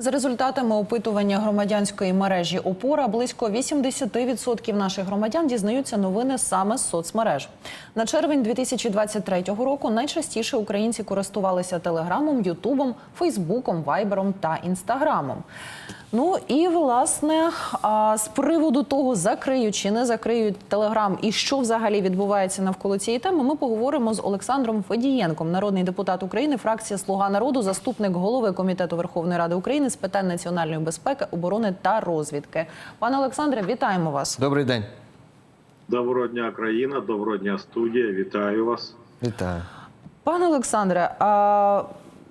За результатами опитування громадянської мережі Опора близько 80% наших громадян дізнаються новини саме з соцмереж. На червень 2023 року найчастіше українці користувалися Телеграмом, Ютубом, Фейсбуком, Вайбером та Інстаграмом. Ну і власне з приводу того, закриють чи не закриють Телеграм і що взагалі відбувається навколо цієї теми, ми поговоримо з Олександром Федієнком, народний депутат України, фракція Слуга народу, заступник голови комітету Верховної Ради України з питань національної безпеки, оборони та розвідки. Пане Олександре, вітаємо вас. Добрий день. Доброго дня, країна, доброго дня, студія. Вітаю вас. Вітаю. Пане Олександре, а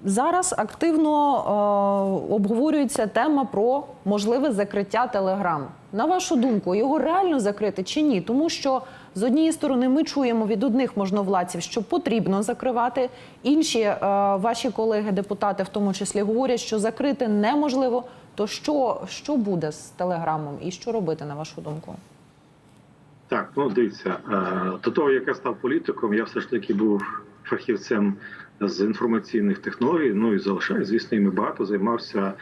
зараз активно е, обговорюється тема про можливе закриття Телеграм. На вашу думку, його реально закрити чи ні? Тому що з однієї сторони ми чуємо від одних можновладців, що потрібно закривати. Інші е, ваші колеги-депутати, в тому числі, говорять, що закрити неможливо. То що, що буде з Телеграмом і що робити, на вашу думку? Так, ну дивіться, е, до того, як я став політиком, я все ж таки був фахівцем з інформаційних технологій. Ну і залишаю, звісно, іми багато займався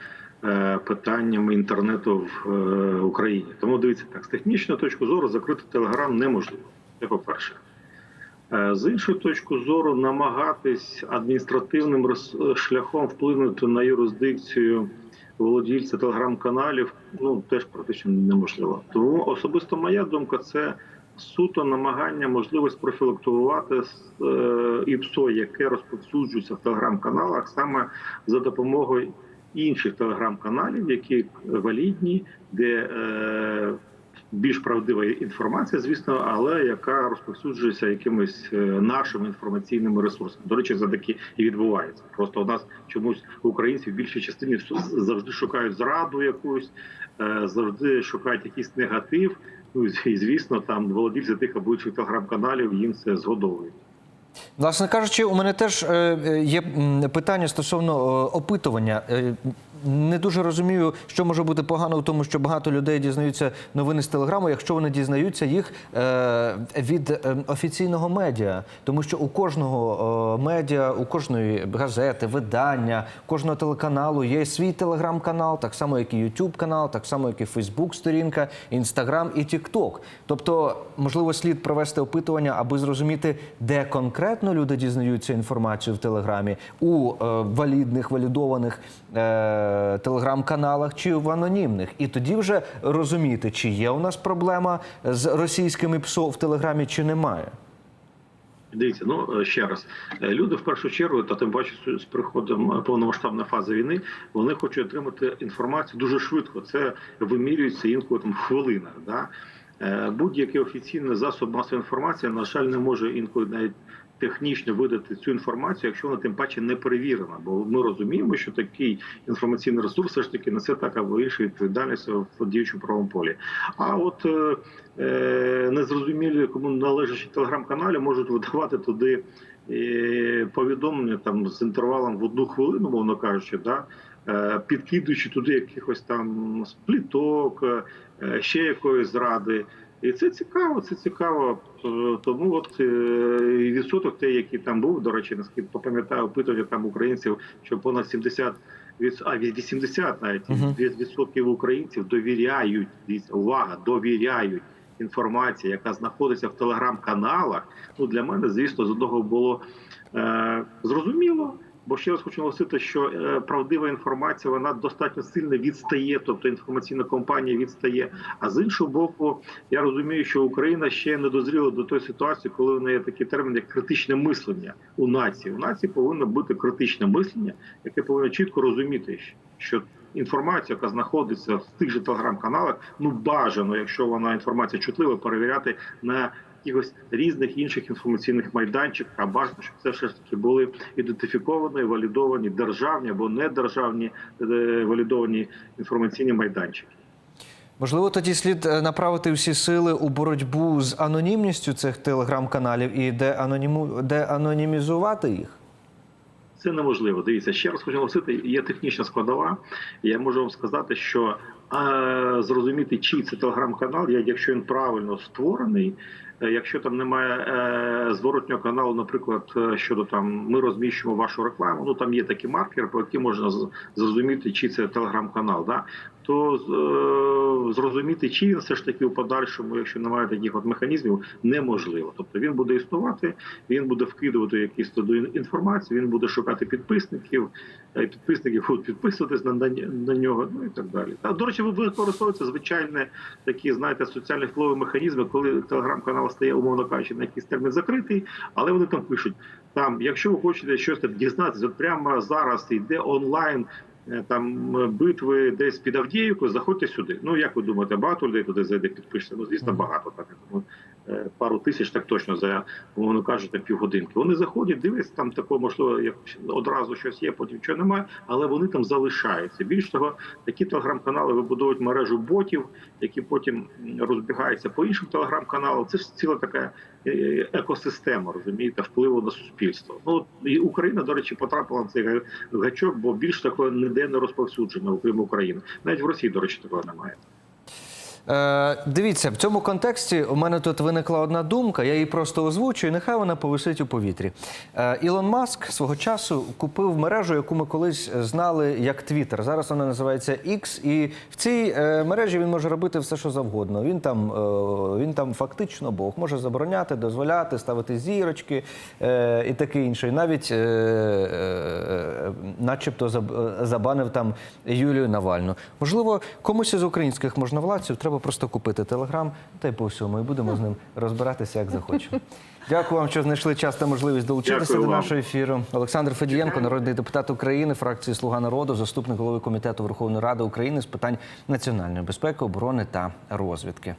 е, питаннями інтернету в е, Україні. Тому дивіться так, з технічної точки зору закрити телеграм неможливо. Це по-перше. Е, З іншої точки зору, намагатись адміністративним шляхом вплинути на юрисдикцію володільця телеграм-каналів, ну теж практично неможливо. Тому особисто моя думка це суто намагання можливість профілактувати е, ІПСО, яке розповсюджується в телеграм-каналах, саме за допомогою інших телеграм-каналів, які валідні, де е, більш правдива інформація, звісно, але яка розповсюджується якимись е, нашими інформаційними ресурсами. До речі, це таки і відбувається. Просто у нас чомусь українці в більшій частині завжди шукають зраду якусь, завжди шукають якийсь негатив. І звісно, там володільці тих або інших телеграм-каналів їм це згодовують. Власне кажучи, у мене теж е, е, є питання стосовно е, опитування. Не дуже розумію, що може бути погано в тому, що багато людей дізнаються новини з телеграму, якщо вони дізнаються їх е, від е, офіційного медіа. Тому що у кожного е, медіа, у кожної газети, видання, кожного телеканалу є свій телеграм-канал, так само, як і YouTube канал, так само, як і Facebook сторінка, Instagram і TikTok. Тобто, можливо, слід провести опитування, аби зрозуміти, де конкретно люди дізнаються інформацію в Телеграмі у валідних, валідованих телеграм-каналах чи в анонімних. І тоді вже розуміти, чи є у нас проблема з російськими ПСО в Телеграмі, чи немає. Дивіться, ну е, ще раз, Е, люди в першу чергу, та тим паче з- приходом е, повномасштабної фази війни, вони хочуть отримати інформацію дуже швидко. Це вимірюється інколи там в хвилинах. Да? Будь-який офіційний засоб масової інформації, на жаль, не може інколи навіть технічно видати цю інформацію, якщо вона тим паче не перевірена. Бо ми розуміємо, що такий інформаційний ресурс все ж таки несе так або іншу відповідальність в діючому правому полі. А от е, е, незрозумілі, кому належачі телеграм-каналі можуть видавати туди е, повідомлення там з інтервалом в одну хвилину, мовно кажучи, да, е, підкидуючи туди якихось там спліток, ще якоїсь зради. І це цікаво, це цікаво. Е, Тому от е, відсоток, той, який там був, до речі, наскільки пам'ятаю, опитування там українців, що понад 70 від а від 80 навіть від відсотків українців довіряють. увага, довіряють інформації, яка знаходиться в телеграм-каналах. Ну для мене, звісно, з одного було е, зрозуміло. Бо ще раз хочу наголосити, що е, правдива інформація вона достатньо сильно відстає, тобто інформаційна компанія відстає. А з іншого боку, я розумію, що Україна ще не дозріла до тої ситуації, коли в неї такий термін, як критичне мислення у нації. У нації повинно бути критичне мислення, яке повинно чітко розуміти, що інформація, яка знаходиться в тих же телеграм-каналах, ну бажано, якщо вона інформація чутлива, перевіряти на якихось різних інших інформаційних майданчиках, а бажано, щоб це все ж таки були ідентифіковані, валідовані державні або недержавні е, валідовані інформаційні майданчики. Можливо, тоді слід е, направити всі сили у боротьбу з анонімністю цих телеграм-каналів і де аноніму де анонімізувати їх. Це неможливо. Дивіться, ще раз хочу наголосити, є технічна складова. Я можу вам сказати, що а, зрозуміти, чий це телеграм-канал, якщо він правильно створений, е, якщо там немає е, зворотнього каналу, наприклад, е, щодо там ми розміщуємо вашу рекламу, ну там є такі маркери, по яким можна зрозуміти, чи це телеграм-канал, да? то е, зрозуміти, чи він все ж таки у подальшому, якщо немає таких от механізмів, неможливо. Тобто він буде існувати, він буде вкидувати якісь туди інформацію, він буде шукати підписників, е, підписники будуть підписуватись на, на, на нього, ну і так далі. Та до речі, використовуються звичайні такі, знаєте, соціальні впливові механізми, коли телеграм-канал стає, умовно кажучи, на якийсь термін закритий, але вони там пишуть: там, якщо ви хочете щось там дізнатися, от прямо зараз йде онлайн. е, Там е, битви десь під Авдіївкою, заходьте сюди. Ну як ви думаєте, багато людей туди зайде, підпишеться? Ну звісно, багато так. Е, пару тисяч так точно за умовно кажучи, півгодинки. Вони заходять, дивляться, там такого можливо, як одразу щось є, потім чого немає, але вони там залишаються. Більш того, такі телеграм-канали вибудовують мережу ботів, які потім розбігаються по іншим телеграм-каналам. Це ж ціла така е, екосистема, розумієте, впливу на суспільство. Ну і Україна, до речі, потрапила на цей га- гачок, бо більш такого ніде не розповсюджено, окрім України. Навіть в Росії, до речі, такого немає. Е, дивіться, в цьому контексті у мене тут виникла одна думка, я її просто озвучую, нехай вона повисить у повітрі. Е, Ілон Маск свого часу купив мережу, яку ми колись знали як Твіттер. Зараз вона називається X, і в цій е, мережі він може робити все, що завгодно. Він там, е, він там фактично Бог може забороняти, дозволяти, ставити зірочки е, і таке інше. І навіть, е, е, начебто, е, забанив там Юлію Навальну. Можливо, комусь із українських можновладців треба просто купити телеграм та й по всьому, і будемо з ним розбиратися як захочемо. Дякую вам, що знайшли час та можливість долучитися Дякую до вам. нашого ефіру. Олександр Федієнко, народний депутат України, фракції Слуга народу, заступник голови комітету Верховної Ради України з питань національної безпеки, оборони та розвідки.